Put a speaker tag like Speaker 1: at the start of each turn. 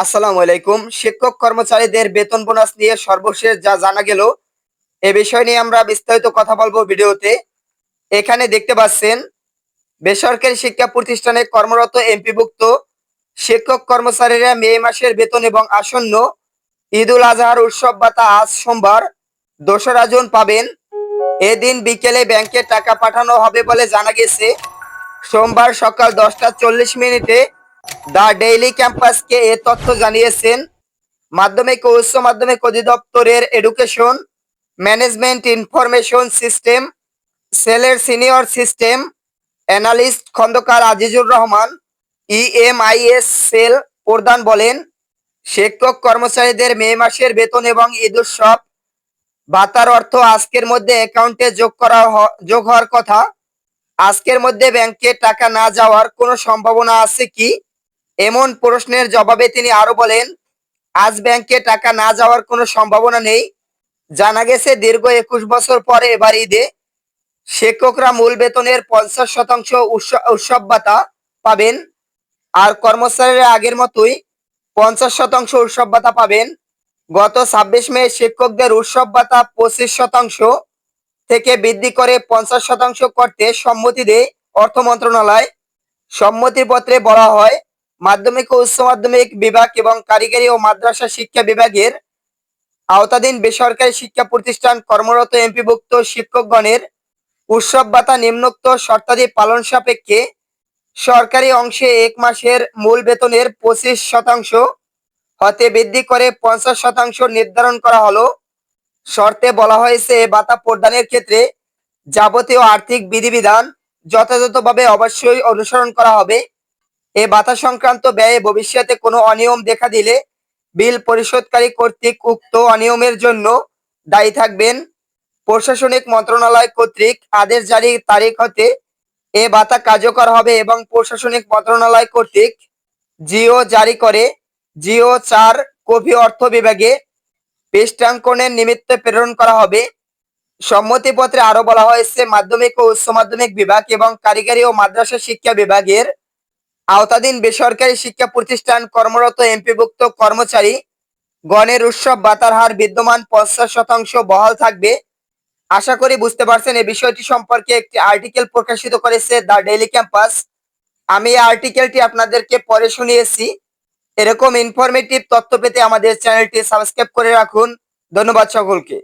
Speaker 1: আসসালামু আলাইকুম। শিক্ষক কর্মচারীদের বেতন বোনাস নিয়ে সর্বশেষ যা জানা গেল, এ বিষয় নিয়ে আমরা বিস্তারিত কথা বলব ভিডিওতে। এখানে দেখতে পাচ্ছেন, বেসরকারি শিক্ষা প্রতিষ্ঠানে কর্মরত এমপিভুক্ত শিক্ষক কর্মচারীরা মে মাসের বেতন এবং আসন্ন ঈদ উল আজহার উৎসব ভাতা আজ সোমবার দোসরা জুন পাবেন। এদিন বিকেলে ব্যাংকে টাকা পাঠানো হবে বলে জানা গেছে। সোমবার সকাল দশটা চল্লিশ মিনিটে দ্য ডেইলি ক্যাম্পাসকে এ তথ্য জানিয়েছেন মাধ্যমিক ও উচ্চ মাধ্যমিক অধিদপ্তরের এডুকেশন ম্যানেজমেন্ট ইনফরমেশন সিস্টেম, সেলের senior system, analyst Khandaker Azizur Rahman, EMIS cell প্রধান বলেন, শিক্ষক কর্মচারীদের মে মাসের বেতন এবং ঈদ উৎসব, ভাতার অর্থ আজকের মধ্যে অ্যাকাউন্টে যোগ করা যোগ হওয়ার কথা। আজকের মধ্যে ব্যাংকে টাকা না যাওয়ার কোনো সম্ভাবনা আছে কি? এমন প্রশ্নের জবাবে তিনি আরও বলেন, আজ ব্যাংকে টাকা না যাওয়ার কোনো সম্ভাবনা নেই। জানা গেছে দীর্ঘ একুশ বছর পরে এবার ঈদে শিক্ষকরা মূল বেতনের পঞ্চাশ শতাংশ উৎস- উৎসব ভাতা পাবেন আর কর্মচারীরা আগের মতোই পঞ্চাশ শতাংশ উৎসব ভাতা পাবেন। গত ছাব্বিশ মে শিক্ষকদের উৎসব ভাতা পঁচিশ শতাংশ থেকে বৃদ্ধি করে পঞ্চাশ শতাংশ করতে সম্মতি দেয় অর্থ মন্ত্রণালয়। সম্মতিপত্রে বলা হয় মাধ্যমিক ও উচ্চ মাধ্যমিক বিভাগ এবং কারিগরি ও মাদ্রাসা শিক্ষা বিভাগের আওতাধীন বেসরকারি শিক্ষা প্রতিষ্ঠান কর্মরত এমপিভুক্ত শিক্ষকগণের উৎসব ভাতা নিম্নোক্ত শর্তাদি পালন সাপেক্ষে সরকারি অংশে এক মাসের মূল বেতনের পঁচিশ শতাংশ হতে বৃদ্ধি করে পঞ্চাশ শতাংশ নির্ধারণ করা হলো। শর্তে বলা হয়েছে ভাতা প্রদানের ক্ষেত্রে যাবতীয় আর্থিক বিধিবিধান যথাযথভাবে অবশ্যই অনুসরণ করা হবে। এ ভাতা সংক্রান্ত ব্যয়ে ভবিষ্যতে কোনো অনিয়ম দেখা দিলে বিল পরিশোধকারী কর্তৃক উক্ত অনিয়মের জন্য দায়ী থাকবেন প্রশাসনিক মন্ত্রণালয় কর্তৃক। আদেশ জারির তারিখ হতে এ ভাতা কার্যকর হবে এবং প্রশাসনিক মন্ত্রণালয় কর্তৃক জিও জারি করে। জিও চার কপি অর্থ বিভাগে পৃষ্ঠাঙ্কনের নিমিত্তে প্রেরণ করা হবে। সম্মতিপত্রে আরও বলা হয়েছে, মাধ্যমিক ও উচ্চ মাধ্যমিক বিভাগ এবং কারিগরি ও মাদ্রাসা শিক্ষা বিভাগের আওতাধীন বেসরকারি শিক্ষা প্রতিষ্ঠান কর্মরত এমপিভুক্ত কর্মচারী গণের উৎসব বাতার হার বিদ্যমান পঞ্চাশ শতাংশ বহাল থাকবে। আশা করি বুঝতে পারছেন, এই বিষয়টি সম্পর্কে একটি আর্টিকেল প্রকাশিত করেছে দ্য ডেইলি ক্যাম্পাস। আমি এই আর্টিকেলটি আপনাদেরকে পরে শুনিয়েছি। এরকম ইনফরমেটিভ তথ্য পেতে আমাদের চ্যানেলটি সাবস্ক্রাইব করে রাখুন। ধন্যবাদ সকলকে।